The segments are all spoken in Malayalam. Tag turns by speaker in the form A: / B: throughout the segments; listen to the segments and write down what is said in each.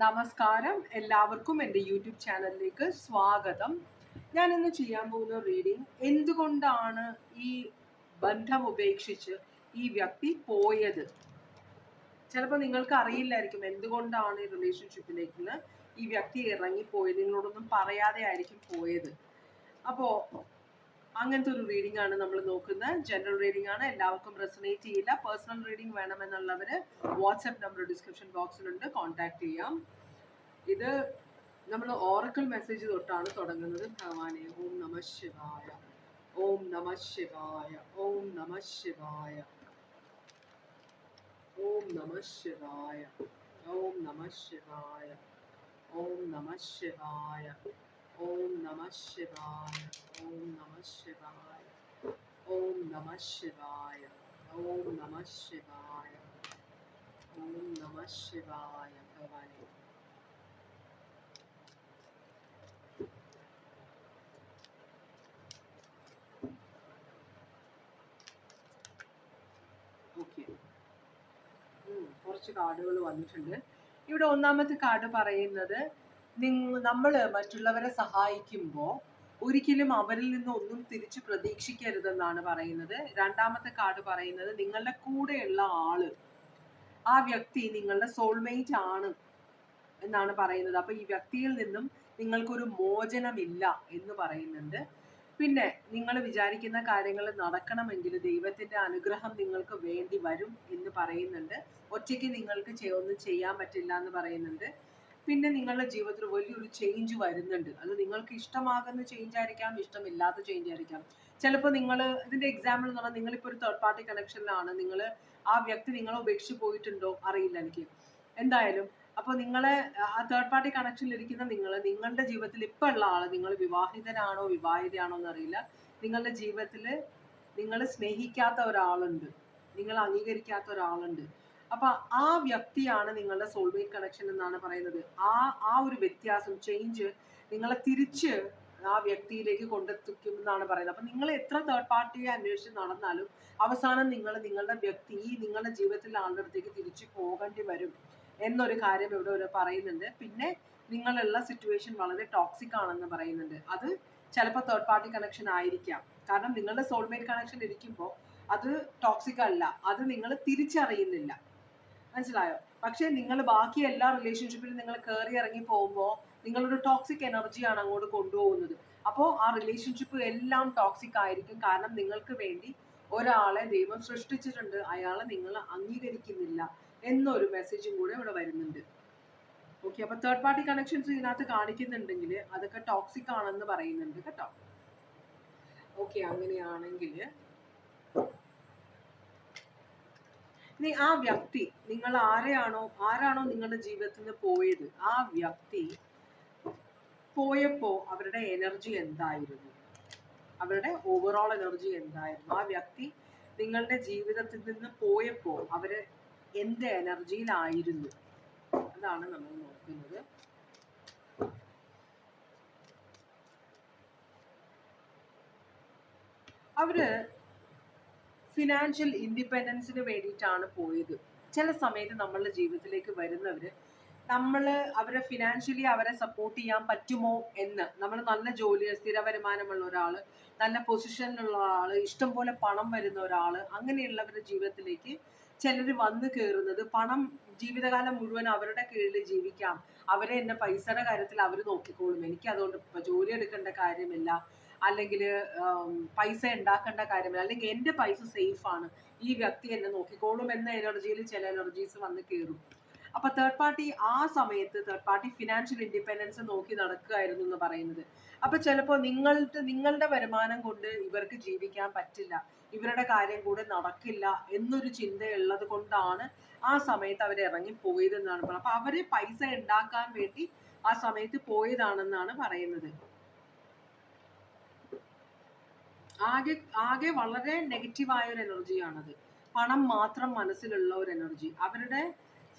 A: നമസ്കാരം. എല്ലാവർക്കും എന്റെ യൂട്യൂബ് ചാനലിലേക്ക് സ്വാഗതം. ഞാൻ ഇന്ന് ചെയ്യാൻ പോകുന്ന റീഡിംഗ് എന്തുകൊണ്ടാണ് ഈ ബന്ധം ഉപേക്ഷിച്ച് ഈ വ്യക്തി പോയത്? ചിലപ്പോൾ നിങ്ങൾക്ക് അറിയില്ലായിരിക്കും എന്തുകൊണ്ടാണ് ഈ റിലേഷൻഷിപ്പിലേക്ക് ഈ വ്യക്തി ഇറങ്ങിപ്പോയത്. നിങ്ങളോടൊന്നും പറയാതെ ആയിരിക്കും പോയത്. അപ്പോൾ അങ്ങനത്തെ ഒരു റീഡിംഗ് ആണ് നമ്മൾ നോക്കുന്നത്. ജനറൽ റീഡിംഗ് ആണ്. എല്ലാവർക്കും റെസനേറ്റ് ചെയ്യില്ല. പേഴ്സണൽ റീഡിംഗ് വേണമെന്നുള്ളവർ വാട്സാപ്പ് നമ്പർ ഡിസ്ക്രിപ്ഷൻ ബോക്സിലുണ്ട് കോൺടാക്ട് ചെയ്യാം. ഇത് നമ്മൾ ഓറക്കിൾ മെസ്സേജ് തൊട്ടാണ് തുടങ്ങുന്നത്. ഭഗവാനെ ഓം നമ ശിവായ. ഓം നമ ശിവായ. ഓം നമ ശിവായ. ഓം നമ ശിവായ. ഓം നമ ശിവായ. ഓം നമ ശിവായ. ഓം നമ ശിവായ ഓം നമ ശിവായ ഓം നമ ശിവായ ഓം നമ ശിവായ ഓം നമ ശിവായ ഭഗവാനെ ഓക്കെ കുറച്ച് കാർഡുകൾ വന്നിട്ടുണ്ട്. ഇവിടെ ഒന്നാമത്തെ കാർഡ് പറയുന്നത് നമ്മൾ മറ്റുള്ളവരെ സഹായിക്കുമ്പോൾ ഒരിക്കലും അവരിൽ നിന്ന് ഒന്നും തിരിച്ചു പ്രതീക്ഷിക്കരുതെന്നാണ് പറയുന്നത്. രണ്ടാമത്തെ കാർഡ് പറയുന്നത് നിങ്ങളുടെ കൂടെയുള്ള ആൾ ആ വ്യക്തി നിങ്ങളുടെ സോൾമേറ്റ് ആണ് എന്നാണ് പറയുന്നത്. അപ്പൊ ഈ വ്യക്തിയിൽ നിന്നും നിങ്ങൾക്കൊരു മോചനമില്ല എന്ന് പറയുന്നുണ്ട്. പിന്നെ നിങ്ങൾ വിചാരിക്കുന്ന കാര്യങ്ങൾ നടക്കണമെങ്കിൽ ദൈവത്തിന്റെ അനുഗ്രഹം നിങ്ങൾക്ക് വേണ്ടി വരും എന്ന് പറയുന്നുണ്ട്. ഒറ്റയ്ക്ക് നിങ്ങൾക്ക് ഒന്നും ചെയ്യാൻ പറ്റില്ല എന്ന് പറയുന്നുണ്ട്. പിന്നെ നിങ്ങളുടെ ജീവിതത്തിൽ വലിയൊരു ചേഞ്ച് വരുന്നുണ്ട്. അത് നിങ്ങൾക്ക് ഇഷ്ടമാകുന്ന ചേഞ്ച് ആയിരിക്കാം ഇഷ്ടമില്ലാത്ത ചേഞ്ച് ആയിരിക്കാം. ചിലപ്പോൾ നിങ്ങൾ ഇതിന്റെ എക്സാമ്പിൾ എന്ന് പറഞ്ഞാൽ നിങ്ങളിപ്പോൾ ഒരു തേർഡ് പാർട്ടി കണക്ഷനിലാണ് നിങ്ങൾ ആ വ്യക്തി നിങ്ങളെ ഉപേക്ഷിച്ച് പോയിട്ടുണ്ടോ? അറിയില്ല എനിക്ക്. എന്തായാലും അപ്പോൾ നിങ്ങളെ ആ തേർഡ് പാർട്ടി കണക്ഷനിൽ ഇരിക്കുന്ന നിങ്ങൾ നിങ്ങളുടെ ജീവിതത്തിൽ ഇപ്പോൾ ഉള്ള ആൾ നിങ്ങൾ വിവാഹിതനാണോ വിവാഹിതയാണോ എന്നറിയില്ല നിങ്ങളുടെ ജീവിതത്തിൽ നിങ്ങൾ സ്നേഹിക്കാത്ത ഒരാളുണ്ട്. നിങ്ങൾ അംഗീകരിക്കാത്ത ഒരാളുണ്ട്. അപ്പൊ ആ വ്യക്തിയാണ് നിങ്ങളുടെ സോൾമേറ്റ് കണക്ഷൻ എന്നാണ് പറയുന്നത്. ആ ആ ഒരു വ്യത്യാസം ചേഞ്ച് നിങ്ങളെ തിരിച്ച് ആ വ്യക്തിയിലേക്ക് കൊണ്ടെത്തിക്കും എന്നാണ് പറയുന്നത്. അപ്പൊ നിങ്ങൾ എത്ര തേർഡ് പാർട്ടിയെ അന്വേഷിച്ച് നടന്നാലും അവസാനം നിങ്ങൾ നിങ്ങളുടെ വ്യക്തി ഈ നിങ്ങളുടെ ജീവിതത്തിലെ ആളുടെ അടുത്തേക്ക് തിരിച്ചു പോകേണ്ടി വരും എന്നൊരു കാര്യം ഇവിടെ ഒരു പറയുന്നുണ്ട്. പിന്നെ നിങ്ങളുള്ള സിറ്റുവേഷൻ വളരെ ടോക്സിക് ആണെന്ന് പറയുന്നുണ്ട്. അത് ചിലപ്പോൾ തേർഡ് പാർട്ടി കണക്ഷൻ ആയിരിക്കാം. കാരണം നിങ്ങളുടെ സോൾമേറ്റ് കണക്ഷൻ ഇരിക്കുമ്പോൾ അത് ടോക്സിക് അല്ല. അത് നിങ്ങൾ തിരിച്ചറിയുന്നില്ല. മനസ്സിലായോ? പക്ഷെ നിങ്ങൾ ബാക്കി എല്ലാ റിലേഷൻഷിപ്പിലും നിങ്ങൾ കയറി ഇറങ്ങി പോകുമ്പോൾ നിങ്ങളൊരു ടോക്സിക് എനർജിയാണ് അങ്ങോട്ട് കൊണ്ടുപോകുന്നത്. അപ്പോൾ ആ റിലേഷൻഷിപ്പ് എല്ലാം ടോക്സിക് ആയിരിക്കും. കാരണം നിങ്ങൾക്ക് വേണ്ടി ഒരാളെ ദൈവം സൃഷ്ടിച്ചിട്ടുണ്ട്. അയാളെ നിങ്ങൾ അംഗീകരിക്കുന്നില്ല എന്നൊരു മെസ്സേജും കൂടെ ഇവിടെ വരുന്നുണ്ട്. ഓക്കെ അപ്പൊ തേർഡ് പാർട്ടി കണക്ഷൻസ് ഇതിനകത്ത് കാണിക്കുന്നുണ്ടെങ്കിൽ അതൊക്കെ ടോക്സിക് ആണെന്ന് പറയുന്നുണ്ട് കേട്ടോ. ഓക്കെ അങ്ങനെയാണെങ്കിൽ ഇനി ആ വ്യക്തി നിങ്ങൾ ആരെയാണോ ആരാണോ നിങ്ങളുടെ ജീവിതത്തിൽ നിന്ന് പോയത് ആ വ്യക്തി പോയപ്പോ അവരുടെ എനർജി എന്തായിരുന്നു? അവരുടെ ഓവറോൾ എനർജി എന്തായിരുന്നു? ആ വ്യക്തി നിങ്ങളുടെ ജീവിതത്തിൽ നിന്ന് പോയപ്പോ അവർ എന്ത് എനർജിയിലായിരുന്നു അതാണ് നമ്മൾ നോക്കുന്നത്. അവർ ഫിനാൻഷ്യൽ ഇൻഡിപെൻഡൻസിന് വേണ്ടിയിട്ടാണ് പോയത്. ചില സമയത്ത് നമ്മളുടെ ജീവിതത്തിലേക്ക് വരുന്നവർ നമ്മൾ അവരെ ഫിനാൻഷ്യലി അവരെ സപ്പോർട്ട് ചെയ്യാൻ പറ്റുമോ എന്ന് നമ്മൾ നല്ല ജോലി സ്ഥിര വരുമാനമുള്ള ഒരാൾ നല്ല പൊസിഷനിലുള്ള ആൾ ഇഷ്ടംപോലെ പണം വരുന്ന ഒരാൾ അങ്ങനെയുള്ളവരുടെ ജീവിതത്തിലേക്ക് ചിലർ വന്നു കയറുന്നത് പണം ജീവിതകാലം മുഴുവൻ അവരുടെ കീഴിൽ ജീവിക്കാം. അവരെ എന്നെ പൈസയുടെ കാര്യത്തിൽ അവർ നോക്കിക്കോളും. എനിക്ക് അതുകൊണ്ട് ജോലി എടുക്കേണ്ട കാര്യമില്ല. അല്ലെങ്കിൽ പൈസ ഉണ്ടാക്കേണ്ട കാര്യമില്ല. അല്ലെങ്കിൽ എന്റെ പൈസ സേഫ് ആണ്. ഈ വ്യക്തി എന്നെ നോക്കിക്കോളും എന്ന എനർജിയിൽ ചില എനർജീസ് വന്ന് കയറും അപ്പൊ തേർഡ് പാർട്ടി ആ സമയത്ത് തേർഡ് പാർട്ടി ഫിനാൻഷ്യൽ ഇൻഡിപെൻഡൻസ് നോക്കി നടക്കുകയായിരുന്നു എന്ന് പറയുന്നത്. അപ്പൊ ചിലപ്പോൾ നിങ്ങളുടെ നിങ്ങളുടെ വരുമാനം കൊണ്ട് ഇവർക്ക് ജീവിക്കാൻ പറ്റില്ല. ഇവരുടെ കാര്യം കൂടെ നടക്കില്ല എന്നൊരു ചിന്തയുള്ളത് കൊണ്ടാണ് ആ സമയത്ത് അവർ ഇറങ്ങി പോയതെന്നാണ് പറയുന്നത് അപ്പൊ അവർ പൈസ ഉണ്ടാക്കാൻ വേണ്ടി ആ സമയത്ത് പോയതാണെന്നാണ് പറയുന്നത്. ആകെ ആകെ വളരെ നെഗറ്റീവായ ഒരു എനർജിയാണത് പണം മാത്രം മനസ്സിലുള്ള ഒരു എനർജി അവരുടെ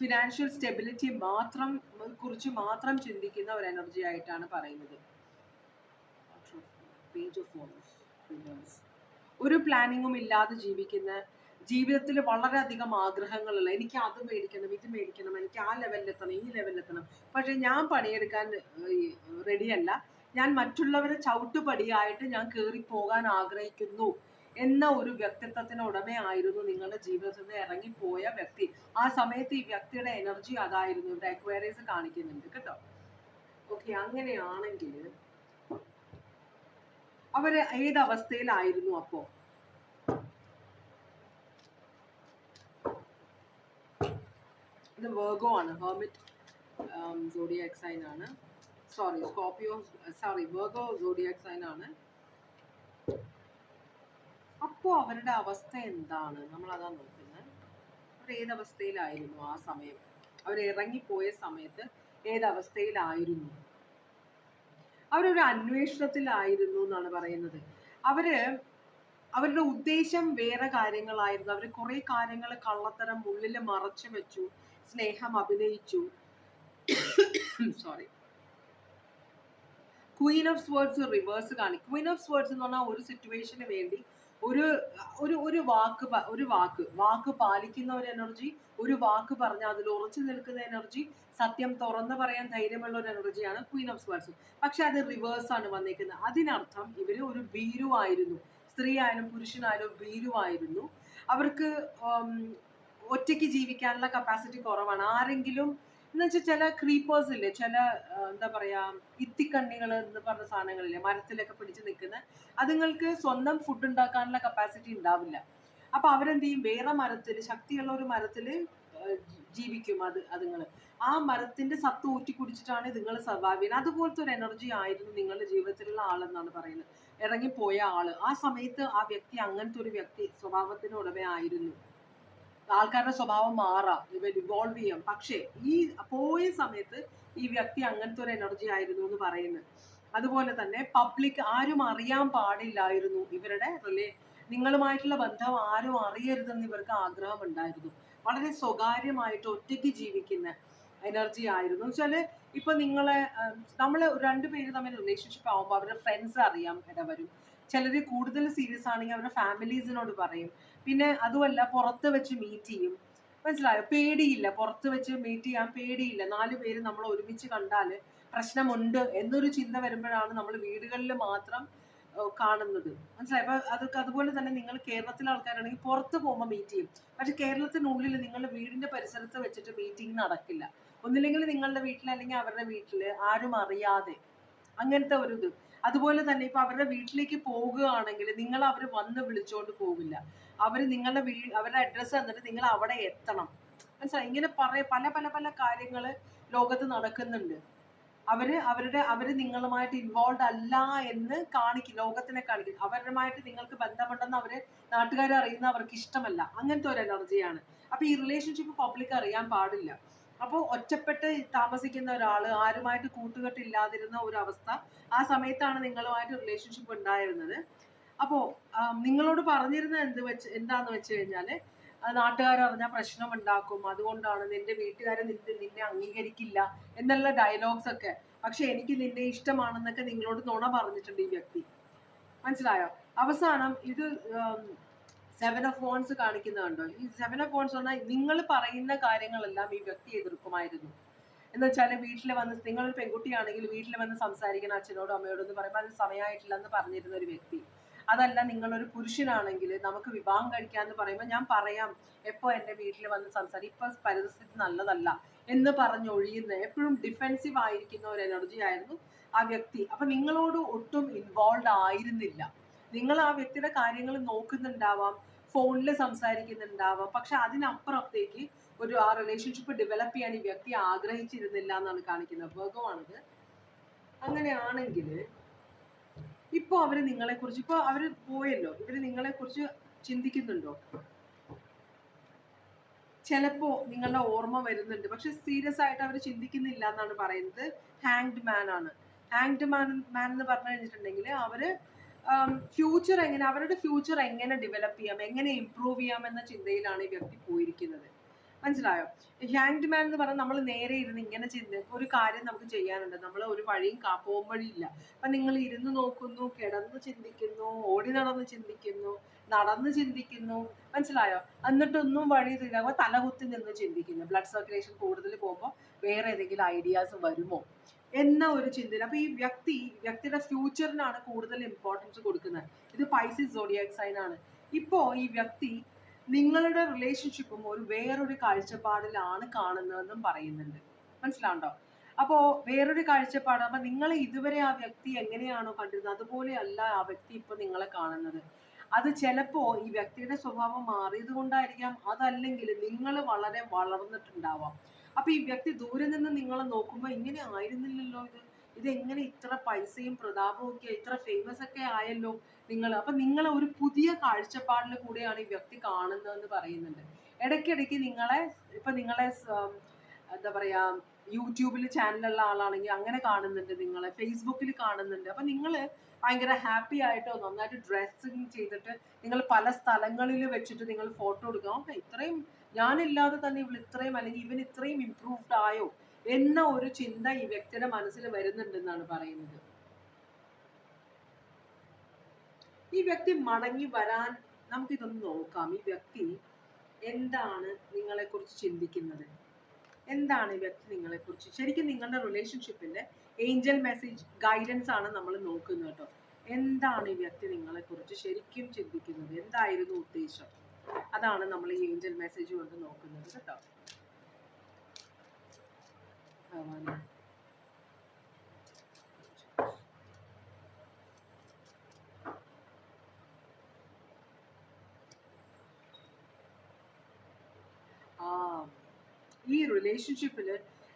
A: ഫിനാൻഷ്യൽ സ്റ്റെബിലിറ്റി മാത്രം കുറിച്ച് മാത്രം ചിന്തിക്കുന്ന ഒരു എനർജി ആയിട്ടാണ് പറയുന്നത്. ഒരു പ്ലാനിങ്ങും ഇല്ലാതെ ജീവിക്കുന്ന ജീവിതത്തിൽ വളരെയധികം ആഗ്രഹങ്ങളുള്ള എനിക്ക് അത് മേടിക്കണം ഇത് മേടിക്കണം എനിക്ക് ആ ലെവലിലെത്തണം ഈ ലെവലിലെത്തണം പക്ഷെ ഞാൻ പണിയെടുക്കാൻ റെഡിയല്ല ഞാൻ മറ്റുള്ളവരെ ചവിട്ടുപടിയായിട്ട് ഞാൻ കയറി പോകാൻ ആഗ്രഹിക്കുന്നു എന്ന ഒരു വ്യക്തിത്വത്തിന് ഉടമയായിരുന്നു നിങ്ങളുടെ ജീവിതത്തിൽ നിന്ന് ഇറങ്ങിപ്പോയ വ്യക്തി. ആ സമയത്ത് ഈ വ്യക്തിയുടെ എനർജി അതായിരുന്നു. ഇവിടെ അക്വയറീസ് കാണിക്കുന്നുണ്ട് കേട്ടോ. ഓക്കെ അങ്ങനെയാണെങ്കിൽ അവർ ഏത് അവസ്ഥയിലായിരുന്നു അപ്പോ? ഇത് വേഗോ ആണ്. ഹെർമിറ്റ് സോഡിയാക് സൈൻ ആണ്. Sorry Scorpio sorry Virgo zodiac sign ആണ്. അപ്പോ അവരുടെ അവസ്ഥ എന്താണ്? നമ്മൾ അതാ നോക്കുന്നത് അവർ ഏതവസ്ഥയിലായിരുന്നു അവസ്ഥയിലായിരുന്നു ആ സമയം? അവർ ഇറങ്ങിപ്പോയ സമയത്ത് ഏതവസ്ഥയിലായിരുന്നു? അവരൊരു അന്വേഷണത്തിലായിരുന്നു എന്നാണ് പറയുന്നത്. അവർ അവരുടെ ഉദ്ദേശം വേറെ കാര്യങ്ങളായിരുന്നു. അവർ കുറെ കാര്യങ്ങൾ കള്ളത്തരം ഉള്ളിൽ മറച്ചു വെച്ചു സ്നേഹം അഭിനയിച്ചു. Sorry queen of swords reverse കാണി ക്വീൻ ഓഫ് സ്വേർഡ്സ് എന്ന് പറഞ്ഞാൽ ഒരു സിറ്റുവേഷന് വേണ്ടി ഒരു ഒരു ഒരു വാക്ക് ഒരു വാക്ക് വാക്ക് പാലിക്കുന്ന ഒരു എനർജി ഒരു വാക്ക് പറഞ്ഞ അതിൽ ഉറച്ചു നിൽക്കുന്ന എനർജി സത്യം തുറന്നു പറയാൻ ധൈര്യമുള്ള ഒരു എനർജിയാണ് ക്വീൻ ഓഫ് സ്വേർഡ്സ് പക്ഷെ അത് റിവേഴ്സ് ആണ് വന്നിരിക്കുന്നത് അതിനർത്ഥം ഇവർ ഒരു ഭീരു ആയിരുന്നു. സ്ത്രീ ആയാലും പുരുഷനായാലും ഭീരുവായിരുന്നു അവർക്ക് ഒറ്റയ്ക്ക് ജീവിക്കാനുള്ള കപ്പാസിറ്റി കുറവാണ്. ആരെങ്കിലും എന്ന് വെച്ചാൽ ചില ക്രീപ്പേഴ്സ് ഇല്ലേ ചില എന്താ പറയാ ഇത്തിക്കണ്ണികൾ എന്ന് പറഞ്ഞ സാധനങ്ങളില്ലേ മരത്തിലൊക്കെ പിടിച്ച് നിൽക്കുന്ന അതുങ്ങൾക്ക് സ്വന്തം ഫുഡ് ഉണ്ടാക്കാനുള്ള കപ്പാസിറ്റി ഉണ്ടാവില്ല. അപ്പൊ അവരെന്ത് ചെയ്യും വേറെ മരത്തിൽ ശക്തിയുള്ള ഒരു മരത്തിൽ ജീവിക്കും അത് അതുങ്ങൾ ആ മരത്തിന്റെ സത്ത് ഊറ്റി കുടിച്ചിട്ടാണ് ഇതുങ്ങൾ സർവൈവ് ചെയ്യുന്നത്. അതുപോലത്തെ ഒരു എനർജി ആയിരുന്നു നിങ്ങളുടെ ജീവിതത്തിലുള്ള ആളെന്നാണ് പറയുന്നത്. ഇറങ്ങിപ്പോയ ആൾ. ആ സമയത്ത് ആ വ്യക്തി അങ്ങനത്തെ ഒരു വ്യക്തി സ്വഭാവത്തിന് ഉടമയായിരുന്നു ആൾക്കാരുടെ സ്വഭാവം മാറാം ഇവർ ഇവോൾവ് ചെയ്യാം. പക്ഷേ ഈ പോയ സമയത്ത് ഈ വ്യക്തി അങ്ങനത്തെ ഒരു എനർജി ആയിരുന്നു എന്ന് പറയുന്നത്. അതുപോലെ തന്നെ പബ്ലിക് ആരും അറിയാൻ പാടില്ലായിരുന്നു. ഇവരുടെ റിലേ നിങ്ങളുമായിട്ടുള്ള ബന്ധം ആരും അറിയരുതെന്ന് ഇവർക്ക് ആഗ്രഹം ഉണ്ടായിരുന്നു വളരെ സ്വകാര്യമായിട്ട് ഒറ്റയ്ക്ക് ജീവിക്കുന്ന എനർജി ആയിരുന്നു. വെച്ചാൽ ഇപ്പൊ നിങ്ങളെ നമ്മൾ രണ്ടുപേര് തമ്മിൽ റിലേഷൻഷിപ്പ് ആവുമ്പോൾ അവരുടെ ഫ്രണ്ട്സ് അറിയാൻ ഇടവരും. ചിലർ കൂടുതൽ സീരിയസ് ആണെങ്കിൽ അവരുടെ ഫാമിലീസിനോട് പറയും. പിന്നെ അതുമല്ല പുറത്ത് വെച്ച് മീറ്റ് ചെയ്യും. മനസ്സിലായോ? പേടിയില്ല. പുറത്ത് വെച്ച് മീറ്റ് ചെയ്യാൻ പേടിയില്ല. നാല് പേര് നമ്മൾ ഒരുമിച്ച് കണ്ടാൽ പ്രശ്നമുണ്ട് എന്നൊരു ചിന്ത വരുമ്പോഴാണ് നമ്മൾ വീടുകളിൽ മാത്രം കാണുന്നത്. മനസ്സിലായോ? അപ്പൊ അതൊക്കെ അതുപോലെ തന്നെ നിങ്ങൾ കേരളത്തിലെ ആൾക്കാരാണെങ്കിൽ പുറത്ത് പോകുമ്പോൾ മീറ്റ് ചെയ്യും. പക്ഷെ കേരളത്തിനുള്ളിൽ നിങ്ങളുടെ വീടിന്റെ പരിസരത്ത് വെച്ചിട്ട് മീറ്റിംഗ് നടക്കില്ല. ഒന്നില്ലെങ്കിൽ നിങ്ങളുടെ വീട്ടിൽ അല്ലെങ്കിൽ അവരുടെ വീട്ടിൽ ആരും അറിയാതെ അങ്ങനത്തെ ഒരു ഇത്. അതുപോലെ തന്നെ ഇപ്പൊ അവരുടെ വീട്ടിലേക്ക് പോകുകയാണെങ്കിൽ നിങ്ങൾ അവർ വന്ന് വിളിച്ചോണ്ട് പോവില്ല. അവർ നിങ്ങളുടെ വീ അവരുടെ അഡ്രസ്സ് തന്നിട്ട് നിങ്ങൾ അവിടെ എത്തണം. മനസ്സിലായി? ഇങ്ങനെ പറയ പല പല പല കാര്യങ്ങൾ ലോകത്ത് നടക്കുന്നുണ്ട്. അവർ അവരുടെ അവർ നിങ്ങളുമായിട്ട് ഇൻവോൾവ് അല്ല എന്ന് കാണിക്കും ലോകത്തിനെ കാണിക്കും അവരുമായിട്ട് നിങ്ങൾക്ക് ബന്ധമുണ്ടെന്ന് അവർ നാട്ടുകാർ അറിയുന്ന അവർക്ക് ഇഷ്ടമല്ല. അങ്ങനത്തെ ഒരു എനർജിയാണ് അപ്പൊ ഈ റിലേഷൻഷിപ്പ് പബ്ലിക് അറിയാൻ പാടില്ല. അപ്പോൾ ഒറ്റപ്പെട്ട് താമസിക്കുന്ന ഒരാൾ ആരുമായിട്ട് കൂട്ടുകെട്ടില്ലാതിരുന്ന ഒരു അവസ്ഥ ആ സമയത്താണ് നിങ്ങളുമായിട്ട് റിലേഷൻഷിപ്പ് ഉണ്ടായിരുന്നത്. അപ്പോൾ നിങ്ങളോട് പറഞ്ഞിരുന്ന എന്ത് വെച്ച് എന്താന്ന് വെച്ച് കഴിഞ്ഞാൽ നാട്ടുകാർ അറിഞ്ഞാൽ പ്രശ്നം ഉണ്ടാക്കും അതുകൊണ്ടാണ് നിന്റെ വീട്ടുകാർ നിന്നെ നിന്നെ അംഗീകരിക്കില്ല എന്നുള്ള ഡയലോഗ്സ് ഒക്കെ. പക്ഷെ എനിക്ക് നിന്നെ ഇഷ്ടമാണെന്നൊക്കെ നിങ്ങളോട് നുണ പറഞ്ഞിട്ടുണ്ട് ഈ വ്യക്തി. മനസ്സിലായോ? അവസാനം ഇത് സെവൻ ഓഫ് ഫോൺസ് കാണിക്കുന്നുണ്ടോ? ഈ സെവൻ ഓഫ് ഫോൺസ് പറഞ്ഞാൽ നിങ്ങൾ പറയുന്ന കാര്യങ്ങളെല്ലാം ഈ വ്യക്തി എതിർക്കുമായിരുന്നു. എന്ന് വെച്ചാൽ വീട്ടിൽ വന്ന് നിങ്ങളൊരു പെൺകുട്ടിയാണെങ്കിൽ വീട്ടിൽ വന്ന് സംസാരിക്കണം അച്ഛനോടും അമ്മയോടും എന്ന് പറയുമ്പോൾ അത് സമയമായിട്ടില്ല എന്ന് പറഞ്ഞിരുന്ന ഒരു വ്യക്തി. അതല്ല നിങ്ങളൊരു പുരുഷനാണെങ്കിൽ നമുക്ക് വിവാഹം കഴിക്കാന്ന് പറയുമ്പോൾ ഞാൻ പറയാം എപ്പോ എന്റെ വീട്ടിൽ വന്ന് സംസാരിക്കും ഇപ്പൊ പരിസ്ഥിതി നല്ലതല്ല എന്ന് പറഞ്ഞ് ഒഴിയുന്ന എപ്പോഴും ഡിഫെൻസീവ് ആയിരിക്കുന്ന ഒരു എനർജി ആയിരുന്നു ആ വ്യക്തി. അപ്പൊ നിങ്ങളോട് ഒട്ടും ഇൻവോൾവ് ആയിരുന്നില്ല. നിങ്ങൾ ആ വ്യക്തിയുടെ കാര്യങ്ങൾ നോക്കുന്നുണ്ടാവാം ഫോണിൽ സംസാരിക്കുന്നുണ്ടാവാം. പക്ഷെ അതിനപ്പുറത്തേക്ക് ഒരു ആ റിലേഷൻഷിപ്പ് ഡെവലപ്പ് ചെയ്യാൻ ഈ വ്യക്തി ആഗ്രഹിച്ചിരുന്നില്ല എന്നാണ് കാണിക്കുന്നത് ഭഗവാണിത് അങ്ങനെയാണെങ്കിൽ ഇപ്പൊ അവർ നിങ്ങളെക്കുറിച്ച് കുറിച്ച് ഇപ്പൊ അവർ പോയല്ലോ. ഇവർ നിങ്ങളെക്കുറിച്ച് ചിന്തിക്കുന്നുണ്ടോ? ചിലപ്പോ നിങ്ങളുടെ ഓർമ്മ വരുന്നുണ്ട്. പക്ഷെ സീരിയസ് ആയിട്ട് അവർ ചിന്തിക്കുന്നില്ല എന്നാണ് പറയുന്നത്. ഹാങ്ഡ് മാൻ ആണ്. ഹാങ്ഡ് മാൻ മാൻ എന്ന് പറഞ്ഞു കഴിഞ്ഞിട്ടുണ്ടെങ്കിൽ അവർ ഫ്യൂച്ചർ എങ്ങനെ അവരുടെ ഫ്യൂച്ചർ എങ്ങനെ ഡെവലപ്പ് ചെയ്യാം എങ്ങനെ ഇമ്പ്രൂവ് ചെയ്യാം എന്ന ചിന്തയിലാണ് ഈ വ്യക്തി പോയിരിക്കുന്നത്. മനസ്സിലായോ? ഹാൻഡ് മാൻ എന്ന് പറഞ്ഞാൽ നമ്മൾ നേരെ ഇരുന്ന് ഇങ്ങനെ ചിന്ത ഒരു കാര്യം നമുക്ക് ചെയ്യാനുണ്ട്. നമ്മൾ ഒരു വഴിയും കാ വഴിയില്ല. അപ്പൊ നിങ്ങൾ ഇരുന്ന് നോക്കുന്നു കിടന്ന് ചിന്തിക്കുന്നു ഓടി നടന്ന് ചിന്തിക്കുന്നു നടന്ന് ചിന്തിക്കുന്നു. മനസ്സിലായോ? എന്നിട്ടൊന്നും വഴി തിരിയാകുമ്പോൾ തലകുത്തി നിന്ന് ചിന്തിക്കുന്നു. ബ്ലഡ് സർക്കുലേഷൻ കൂടുതൽ പോകുമ്പോൾ വേറെ ഏതെങ്കിലും ഐഡിയാസ് വരുമോ? എന്ന ഒരു ചിന്തയിൽ. അപ്പൊ ഈ വ്യക്തി വ്യക്തിയുടെ ഫ്യൂച്ചറിനാണ് കൂടുതൽ ഇമ്പോർട്ടൻസ് കൊടുക്കുന്നത്. ഇത് പൈസസ് സോഡിയാക് സൈൻ ആണ്. ഇപ്പോ ഈ വ്യക്തി നിങ്ങളുടെ റിലേഷൻഷിപ്പും ഒരു വേറൊരു കാഴ്ചപ്പാടിലാണ് കാണുന്നതെന്നും പറയുന്നുണ്ട്. മനസ്സിലാണ്ടോ അപ്പോ വേറൊരു കാഴ്ചപ്പാട് അപ്പൊ നിങ്ങളെ ഇതുവരെ ആ വ്യക്തി എങ്ങനെയാണോ കണ്ടിരുന്നത്? അതുപോലെയല്ല ആ വ്യക്തി ഇപ്പൊ നിങ്ങളെ കാണുന്നത്. അത് ചിലപ്പോ ഈ വ്യക്തിയുടെ സ്വഭാവം മാറിയത് കൊണ്ടായിരിക്കാം. അതല്ലെങ്കിൽ നിങ്ങൾ വളരെ വളർന്നിട്ടുണ്ടാവാം. അപ്പൊ ഈ വ്യക്തി ദൂരെ നിന്ന് നിങ്ങളെ നോക്കുമ്പോൾ ഇങ്ങനെ ആയിരുന്നില്ലല്ലോ ഇത്? ഇത് എങ്ങനെ ഇത്ര പൈസയും പ്രതാപവും ഒക്കെ ഇത്ര ഫേമസ് ഒക്കെ ആയല്ലോ നിങ്ങൾ അപ്പൊ നിങ്ങളെ ഒരു പുതിയ കാഴ്ചപ്പാടിൽ കൂടെയാണ് ഈ വ്യക്തി കാണുന്നതെന്ന് പറയുന്നുണ്ട്. ഇടയ്ക്കിടയ്ക്ക് നിങ്ങളെ ഇപ്പൊ നിങ്ങളെ എന്താ പറയാ യൂട്യൂബിൽ ചാനലുള്ള ആളാണെങ്കിൽ അങ്ങനെ കാണുന്നുണ്ട് നിങ്ങളെ ഫേസ്ബുക്കിൽ കാണുന്നുണ്ട്. അപ്പൊ നിങ്ങൾ ഭയങ്കര ഹാപ്പി ആയിട്ടോ നന്നായിട്ട് ഡ്രസ്സിങ് ചെയ്തിട്ട് നിങ്ങൾ പല സ്ഥലങ്ങളിൽ വെച്ചിട്ട് നിങ്ങൾ ഫോട്ടോ എടുക്കണം. "ആ, ഇത്രയും ഞാനില്ലാതെ തന്നെ ഇവൾ ഇത്രയും അല്ലെങ്കിൽ ഇവൻ ഇത്രയും ഇംപ്രൂവ്ഡ് ആയോ എന്ന ഒരു ചിന്ത ഈ വ്യക്തിയുടെ മനസ്സിൽ വരുന്നുണ്ടെന്നാണ് പറയുന്നത്. ഈ വ്യക്തി മടങ്ങി വരാൻ നമുക്കിതൊന്ന് നോക്കാം. ഈ വ്യക്തി എന്താണ് നിങ്ങളെ കുറിച്ച് ചിന്തിക്കുന്നത്? എന്താണ് ഈ വ്യക്തി നിങ്ങളെ കുറിച്ച് ശരിക്കും നിങ്ങളുടെ റിലേഷൻഷിപ്പിന്റെ ഏഞ്ചൽ മെസ്സേജ് ഗൈഡൻസ് ആണ് നമ്മൾ നോക്കുന്നത് കേട്ടോ. എന്താണ് ഈ വ്യക്തി നിങ്ങളെ കുറിച്ച് ശരിക്കും ചിന്തിക്കുന്നത്? എന്തായിരുന്നു ഉദ്ദേശം? അതാണ് നമ്മൾ ഈ ഏഞ്ചൽ മെസ്സേജ് കൊണ്ട് നോക്കുന്നത് കേട്ടോ ഭഗവാനെ. ഈ റിലേഷൻഷിപ്പിൽ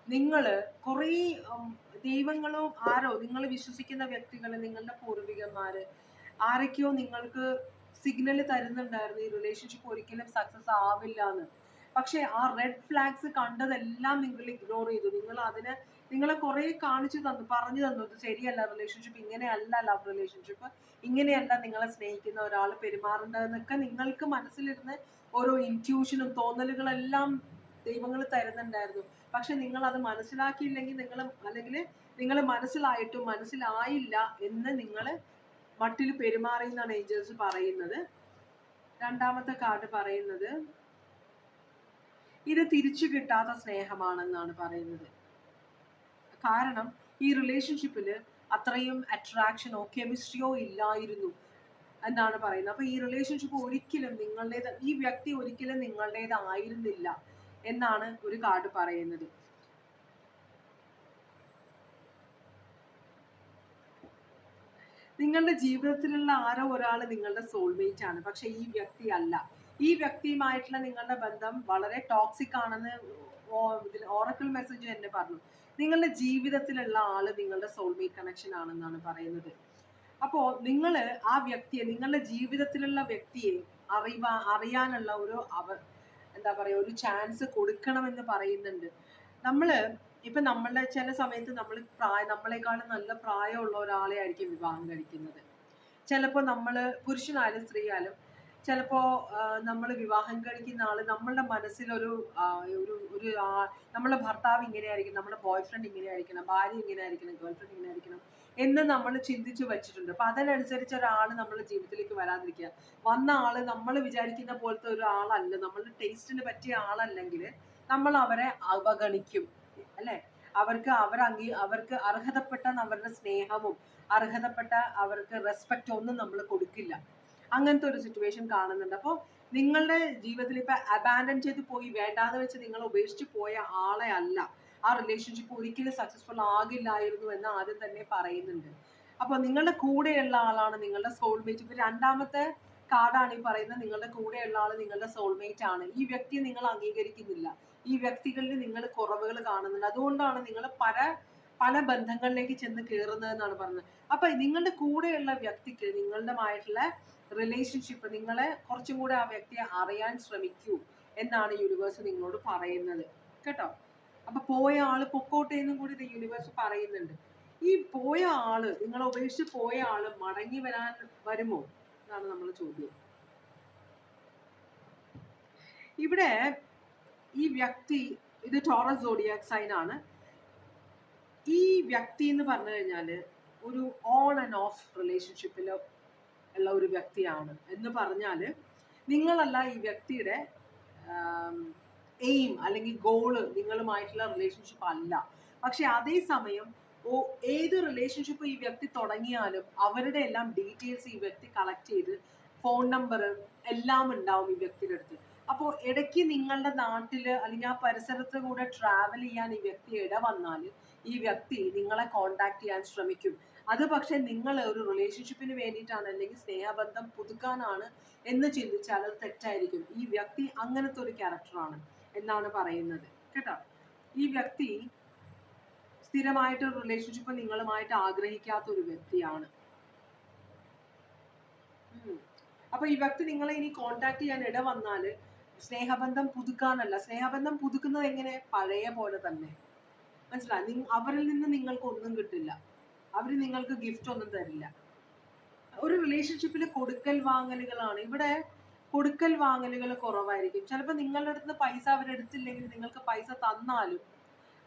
A: നിങ്ങൾ കുറേ ദൈവങ്ങളോ ആരോ നിങ്ങൾ വിശ്വസിക്കുന്ന വ്യക്തികൾ നിങ്ങളുടെ പൂർവികന്മാര് ആരൊക്കെയോ നിങ്ങൾക്ക് സിഗ്നൽ തരുന്നുണ്ടായിരുന്നു. ഈ റിലേഷൻഷിപ്പ് ഒരിക്കലും സക്സസ് ആവില്ല എന്ന് പക്ഷെ ആ റെഡ് ഫ്ലാഗ്സ് കണ്ടതെല്ലാം നിങ്ങൾ ഇഗ്നോർ ചെയ്തു. നിങ്ങൾ അതിനെ നിങ്ങളെ കുറെ കാണിച്ചു തന്നു പറഞ്ഞു തന്നു. ഇത് ശരിയല്ല റിലേഷൻഷിപ്പ് ഇങ്ങനെയല്ല ലവ് റിലേഷൻഷിപ്പ് ഇങ്ങനെയല്ല നിങ്ങളെ സ്നേഹിക്കുന്ന ഒരാൾ പെരുമാറേണ്ടതെന്നൊക്കെ നിങ്ങൾക്ക് മനസ്സിലിരുന്ന് ഓരോ ഇന്റ്യൂഷനും തോന്നലുകളെല്ലാം ദൈവങ്ങൾ തരുന്നുണ്ടായിരുന്നു. പക്ഷെ നിങ്ങൾ അത് മനസ്സിലാക്കിയില്ലെങ്കിൽ നിങ്ങൾ അല്ലെങ്കിൽ നിങ്ങൾ മനസ്സിലായിട്ടും മനസ്സിലായില്ല എന്ന് നിങ്ങൾ മട്ടിൽ പെരുമാറി എന്നാണ് ഏഞ്ചൽസ് പറയുന്നത്. രണ്ടാമത്തെ കാർഡ് പറയുന്നത് ഇത് തിരിച്ചു കിട്ടാത്ത സ്നേഹമാണെന്നാണ് പറയുന്നത്. കാരണം ഈ റിലേഷൻഷിപ്പിൽ അത്രയും അട്രാക്ഷനോ കെമിസ്ട്രിയോ ഇല്ലായിരുന്നു എന്നാണ് പറയുന്നത്. അപ്പൊ ഈ റിലേഷൻഷിപ്പ് ഒരിക്കലും നിങ്ങളുടേത് ഈ വ്യക്തി ഒരിക്കലും നിങ്ങളുടേതായിരുന്നില്ല എന്നാണ് ഒരു കാർഡ് പറയുന്നത്. നിങ്ങളുടെ ജീവിതത്തിലുള്ള ആരോ ഒരാൾ നിങ്ങളുടെ സോൾമേറ്റ് ആണ്. പക്ഷെ ഈ വ്യക്തി അല്ല. ഈ വ്യക്തിയുമായിട്ടുള്ള നിങ്ങളുടെ ബന്ധം വളരെ ടോക്സിക് ആണെന്ന് ഓറക്കിൾ മെസ്സേജ് എന്നെ പറഞ്ഞു. നിങ്ങളുടെ ജീവിതത്തിലുള്ള ആൾ നിങ്ങളുടെ സോൾമേറ്റ് കണക്ഷൻ ആണെന്നാണ് പറയുന്നത്. അപ്പോൾ നിങ്ങൾ ആ വ്യക്തിയെ നിങ്ങളുടെ ജീവിതത്തിലുള്ള വ്യക്തിയെ അറിവാ അറിയാനുള്ള ഒരു അവ എന്താ പറയുക ഒരു ചാൻസ് കൊടുക്കണമെന്ന് പറയുന്നുണ്ട്. നമ്മൾ ഇപ്പൊ നമ്മളുടെ ചില സമയത്ത് നമ്മൾ പ്രായ നമ്മളെക്കാളും നല്ല പ്രായമുള്ള ഒരാളെ ആയിരിക്കും വിവാഹം കഴിക്കുന്നത്. ചിലപ്പോൾ നമ്മൾ പുരുഷനായാലും സ്ത്രീയായാലും ചിലപ്പോൾ നമ്മൾ വിവാഹം കഴിക്കുന്ന ആൾ നമ്മളുടെ മനസ്സിലൊരു ഒരു ഒരു നമ്മളുടെ ഭർത്താവ് ഇങ്ങനെയായിരിക്കും നമ്മുടെ ബോയ് ഫ്രണ്ട് ഇങ്ങനെയായിരിക്കണം ഭാര്യ ഇങ്ങനെയായിരിക്കണം ഗേൾ ഫ്രണ്ട് ഇങ്ങനെയായിരിക്കണം എന്ന് നമ്മൾ ചിന്തിച്ചു വെച്ചിട്ടുണ്ട്. അപ്പൊ അതിനനുസരിച്ച് ഒരാൾ നമ്മുടെ ജീവിതത്തിലേക്ക് വരാതിരിക്കുക. വന്ന ആൾ നമ്മൾ വിചാരിക്കുന്ന പോലത്തെ ഒരാളല്ല നമ്മളുടെ ടേസ്റ്റിന് പറ്റിയ ആളല്ലെങ്കിൽ നമ്മൾ അവരെ അവഗണിക്കും. അല്ലെ? അവർക്ക് അവർ അംഗീ അവർക്ക് അർഹതപ്പെട്ട അവരുടെ സ്നേഹവും അർഹതപ്പെട്ട അവർക്ക് റെസ്പെക്റ്റ് ഒന്നും നമ്മൾ കൊടുക്കില്ല. അങ്ങനത്തെ ഒരു സിറ്റുവേഷൻ കാണുന്നുണ്ട്. അപ്പോൾ നിങ്ങളുടെ ജീവിതത്തിൽ ഇപ്പൊ അബാൻഡൻ ചെയ്ത് പോയി വേണ്ടാന്ന് വെച്ച് നിങ്ങൾ ഉപേക്ഷിച്ച് പോയ ആളെ അല്ല. ആ റിലേഷൻഷിപ്പ് ഒരിക്കലും സക്സസ്ഫുൾ ആകില്ലായിരുന്നു എന്ന് ആദ്യം തന്നെ പറയുന്നുണ്ട്. അപ്പോൾ നിങ്ങളുടെ കൂടെയുള്ള ആളാണ് നിങ്ങളുടെ സോൾമേറ്റ് ഇപ്പൊ രണ്ടാമത്തെ കാർഡാണ് ഈ പറയുന്നത്. നിങ്ങളുടെ കൂടെയുള്ള ആൾ നിങ്ങളുടെ സോൾമേറ്റ് ആണ്. ഈ വ്യക്തിയെ നിങ്ങൾ അംഗീകരിക്കുന്നില്ല. ഈ വ്യക്തികളിൽ നിങ്ങൾ കുറവുകൾ കാണുന്നുണ്ട്. അതുകൊണ്ടാണ് നിങ്ങൾ പല പല ബന്ധങ്ങളിലേക്ക് ചെന്ന് കയറുന്നതെന്നാണ് പറഞ്ഞത്. അപ്പൊ നിങ്ങളുടെ കൂടെയുള്ള വ്യക്തിക്ക് നിങ്ങളുടെമായിട്ടുള്ള റിലേഷൻഷിപ്പ് നിങ്ങളെ കുറച്ചും കൂടെ ആ വ്യക്തിയെ അറിയാൻ ശ്രമിക്കൂ എന്നാണ് യൂണിവേഴ്സ് നിങ്ങളോട് പറയുന്നത്. കേട്ടോ? അപ്പൊ പോയ ആൾ പൊക്കോട്ടെ എന്നും കൂടി യൂണിവേഴ്സ് പറയുന്നുണ്ട്. ഈ പോയ ആൾ നിങ്ങളെ ഉപേക്ഷിച്ച് പോയ ആൾ മടങ്ങി വരാൻ വരുമോ? എന്നാണ് നമ്മൾ ചോദ്യം. ഇവിടെ ഈ വ്യക്തി ഇത് ടോറസ് സോഡിയാക് സൈൻ ആണ്. ഈ വ്യക്തി എന്ന് പറഞ്ഞു കഴിഞ്ഞാൽ ഒരു ഓൺ ആൻഡ് ഓഫ് റിലേഷൻഷിപ്പിൽ ഉള്ള ഒരു വ്യക്തിയാണ് എന്ന് പറഞ്ഞാൽ നിങ്ങളല്ല ഈ വ്യക്തിയുടെ എയിം അല്ലെങ്കിൽ ഗോൾ നിങ്ങളുമായിട്ടുള്ള റിലേഷൻഷിപ്പ് അല്ല. പക്ഷെ അതേസമയം ഓ ഏത് റിലേഷൻഷിപ്പ് ഈ വ്യക്തി തുടങ്ങിയാലും അവരുടെ എല്ലാം ഡീറ്റെയിൽസ് ഈ വ്യക്തി കളക്ട് ചെയ്ത് ഫോൺ നമ്പർ എല്ലാം ഉണ്ടാവും ഈ വ്യക്തിയുടെ അടുത്ത്. അപ്പോൾ ഇടയ്ക്ക് നിങ്ങളുടെ നാട്ടിൽ അല്ലെങ്കിൽ ആ പരിസരത്ത് കൂടെ ട്രാവൽ ചെയ്യാൻ ഈ വ്യക്തി ഇട വന്നാൽ ഈ വ്യക്തി നിങ്ങളെ കോണ്ടാക്ട് ചെയ്യാൻ ശ്രമിക്കും. അത് പക്ഷെ നിങ്ങൾ ഒരു റിലേഷൻഷിപ്പിന് വേണ്ടിയിട്ടാണ് അല്ലെങ്കിൽ സ്നേഹബന്ധം പുതുക്കാനാണ് എന്ന് ചിന്തിച്ചാൽ അത് തെറ്റായിരിക്കും. ഈ വ്യക്തി അങ്ങനത്തെ ഒരു ക്യാരക്ടറാണ് എന്നാണ് പറയുന്നത്. കേട്ടോ? ഈ വ്യക്തി സ്ഥിരമായിട്ട് ഒരു റിലേഷൻഷിപ്പ് നിങ്ങളുമായിട്ട് ആഗ്രഹിക്കാത്ത ഒരു വ്യക്തിയാണ്. അപ്പൊ ഈ വ്യക്തി നിങ്ങളെ ഇനി കോണ്ടാക്ട് ചെയ്യാൻ ഇട സ്നേഹബന്ധം പുതുക്കാനല്ല. സ്നേഹബന്ധം പുതുക്കുന്നത് എങ്ങനെ? പഴയ പോലെ തന്നെ. മനസ്സിലായി അവരിൽ നിന്ന് നിങ്ങൾക്ക് ഒന്നും കിട്ടില്ല. അവർ നിങ്ങൾക്ക് ഗിഫ്റ്റ് ഒന്നും തരില്ല. ഒരു റിലേഷൻഷിപ്പിൽ കൊടുക്കൽ വാങ്ങലുകളാണ്. ഇവിടെ കൊടുക്കൽ വാങ്ങലുകൾ കുറവായിരിക്കും. ചിലപ്പോൾ നിങ്ങളുടെ അടുത്ത് പൈസ അവരെടുത്തില്ലെങ്കിൽ നിങ്ങൾക്ക് പൈസ തന്നാലും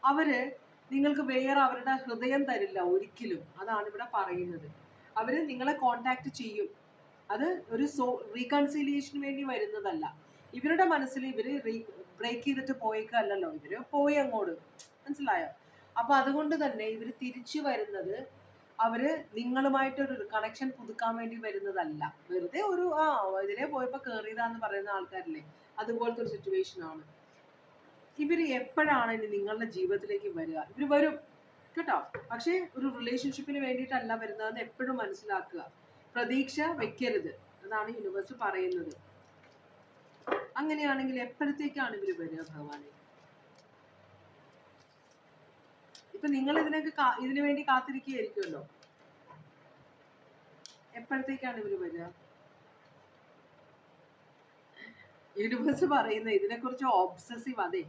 A: അവർ നിങ്ങൾക്ക് വേറെ അവരുടെ ഹൃദയം തരില്ല ഒരിക്കലും. അതാണ് ഇവിടെ പറയുന്നത്. അവർ നിങ്ങളെ കോണ്ടാക്ട് ചെയ്യും. അത് ഒരു സോ റീകൺസിലിയേഷന് വേണ്ടി വരുന്നതല്ല. ഇവരുടെ മനസ്സിൽ ഇവർ ബ്രേക്ക് ചെയ്തിട്ട് പോയേക്കല്ലല്ലോ ഇവർ പോയി അങ്ങോട്ട്. മനസ്സിലായോ? അപ്പൊ അതുകൊണ്ട് തന്നെ ഇവർ തിരിച്ചു വരുന്നത് അവർ നിങ്ങളുമായിട്ട് ഒരു കണക്ഷൻ പുതുക്കാൻ വേണ്ടി വരുന്നതല്ല. വെറുതെ ഒരു ആ ഇതിലെ പോയപ്പോ കേറിയതാന്ന് പറയുന്ന ആൾക്കാരില്ലേ? അതുപോലത്തെ ഒരു സിറ്റുവേഷൻ ആണ്. ഇവർ എപ്പോഴാണ് ഇനി നിങ്ങളുടെ ജീവിതത്തിലേക്ക് വരിക? ഇവർ വരും. കേട്ടോ? പക്ഷേ ഒരു റിലേഷൻഷിപ്പിന് വേണ്ടിയിട്ടല്ല വരുന്നതെന്ന് എപ്പോഴും മനസ്സിലാക്കുക. പ്രതീക്ഷ വെക്കരുത്. എന്നാണ് യൂണിവേഴ്സ് പറയുന്നത്. അങ്ങനെയാണെങ്കിൽ എപ്പോഴത്തേക്കാണ് ഇവർ വരിക ഭഗവാനെ? ഇപ്പൊ നിങ്ങൾ ഇതിനൊക്കെ ഇതിനു വേണ്ടി കാത്തിരിക്കുകയായിരിക്കുമല്ലോ. എപ്പോഴത്തേക്കാണ് ഇവർ വരിക? യൂണിവേഴ്സ് പറയുന്ന ഇതിനെക്കുറിച്ച് ഒബ്സസീവ് അതെ.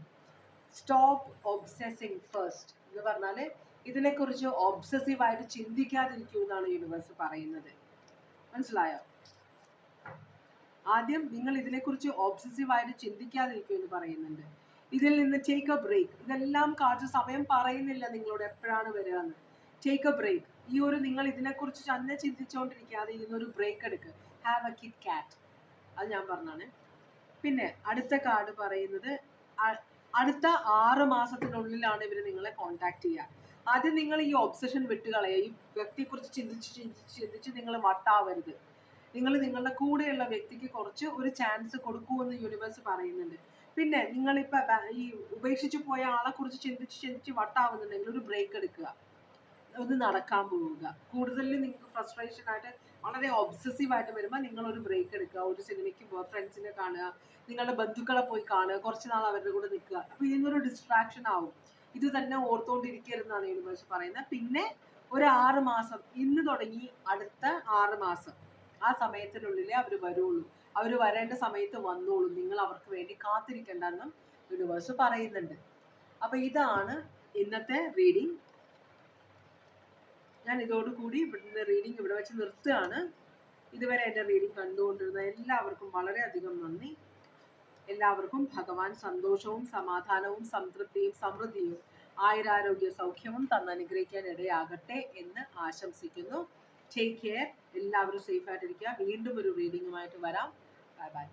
A: സ്റ്റോപ്പ് ഒബ്സസിങ് ഫസ്റ്റ് എന്ന് പറഞ്ഞാൽ ഇതിനെക്കുറിച്ച് ഒബ്സസീവ് ആയിട്ട് ചിന്തിക്കാതിരിക്കൂ എന്നാണ് യൂണിവേഴ്സ് പറയുന്നത്. മനസ്സിലായോ? ആദ്യം നിങ്ങൾ ഇതിനെക്കുറിച്ച് ഒബ്സസീവ് ആയിട്ട് ചിന്തിക്കാതിരിക്കൂ എന്ന് പറയുന്നുണ്ട്. ഇതിൽ നിന്ന് ടേക്ക് എ ബ്രേക്ക് ഇതെല്ലാം കാർഡ് സമയം പറയുന്നില്ല നിങ്ങളോട് എപ്പോഴാണ് വരിക എന്ന്. ടേക്ക് എ ബ്രേക്ക് ഈ ഒരു നിങ്ങൾ ഇതിനെക്കുറിച്ച് തന്നെ ചിന്തിച്ചുകൊണ്ടിരിക്കാതെ ഇതിനൊരു ബ്രേക്ക് എടുക്കുക ഹാവ് എ കിറ്റ് കാറ്റ് അത് ഞാൻ പറഞ്ഞാണ് പിന്നെ അടുത്ത കാർഡ് പറയുന്നത് അടുത്ത ആറ് മാസത്തിനുള്ളിലാണ് ഇവർ നിങ്ങളെ കോണ്ടാക്ട് ചെയ്യുക. ആദ്യം നിങ്ങൾ ഈ ഒബ്സഷൻ വിട്ടുകളയുക. ഈ വ്യക്തിയെക്കുറിച്ച് ചിന്തിച്ച് ചിന്തിച്ച് ചിന്തിച്ച് നിങ്ങൾ വട്ടാവരുത്. നിങ്ങൾ നിങ്ങളുടെ കൂടെയുള്ള വ്യക്തിക്ക് കുറച്ച് ഒരു ചാൻസ് എന്ന് യൂണിവേഴ്സ് പറയുന്നുണ്ട്. പിന്നെ നിങ്ങളിപ്പോ ഈ ഉപേക്ഷിച്ചു പോയ ആളെ കുറിച്ച് ചിന്തിച്ച് ചിന്തിച്ച് വട്ടാവുന്നുണ്ടെങ്കിൽ ഒരു ബ്രേക്ക് എടുക്കുക. ഒന്ന് നടക്കാൻ പോവുക. കൂടുതൽ നിങ്ങൾക്ക് ഫ്രസ്ട്രേഷൻ ആയിട്ട് വളരെ ഒബ്സസീവ് ആയിട്ട് വരുമ്പോൾ നിങ്ങൾ ഒരു ബ്രേക്ക് എടുക്കുക. ഒരു സിനിമയ്ക്ക് പോവുക ഫ്രണ്ട്സിനെ കാണുക നിങ്ങളുടെ ബന്ധുക്കളെ പോയി കാണുക കുറച്ച് നാൾ അവരുടെ കൂടെ നിൽക്കുക. അപ്പോൾ ഇതിനൊരു ഡിസ്ട്രാക്ഷൻ ആവും. ഇത് തന്നെ ഓർത്തുകൊണ്ടിരിക്കരുതെന്നാണ് യൂണിവേഴ്സ് പറയുന്നത്. പിന്നെ ഒരു ആറ് മാസം ഇന്ന് തുടങ്ങി അടുത്ത ആറ് മാസം. ആ സമയത്തിനുള്ളിലേ അവർ വരുള്ളൂ. അവർ വരേണ്ട സമയത്ത് വന്നോളൂ. നിങ്ങൾ അവർക്ക് വേണ്ടി കാത്തിരിക്കണ്ടെന്നും യൂണിവേഴ്സ് പറയുന്നുണ്ട്. അപ്പൊ ഇതാണ് ഇന്നത്തെ റീഡിംഗ് ഞാൻ ഇതോടുകൂടി ഇവിടുന്ന് റീഡിംഗ് ഇവിടെ വെച്ച് നിർത്തുകയാണ്. ഇതുവരെ എന്റെ റീഡിംഗ് കണ്ടുകൊണ്ടിരുന്ന എല്ലാവർക്കും വളരെയധികം നന്ദി. എല്ലാവർക്കും ഭഗവാൻ സന്തോഷവും സമാധാനവും സംതൃപ്തിയും സമൃദ്ധിയും ആയുരാരോഗ്യ സൗഖ്യവും തന്നനുഗ്രഹിക്കാൻ ഇടയാകട്ടെ എന്ന് ആശംസിക്കുന്നു. ടേക്ക് കെയർ എല്ലാവരും സേഫ് ആയിട്ടിരിക്കുക. വീണ്ടും ഒരു റീഡിങ്ങുമായിട്ട് വരാം. Bye bye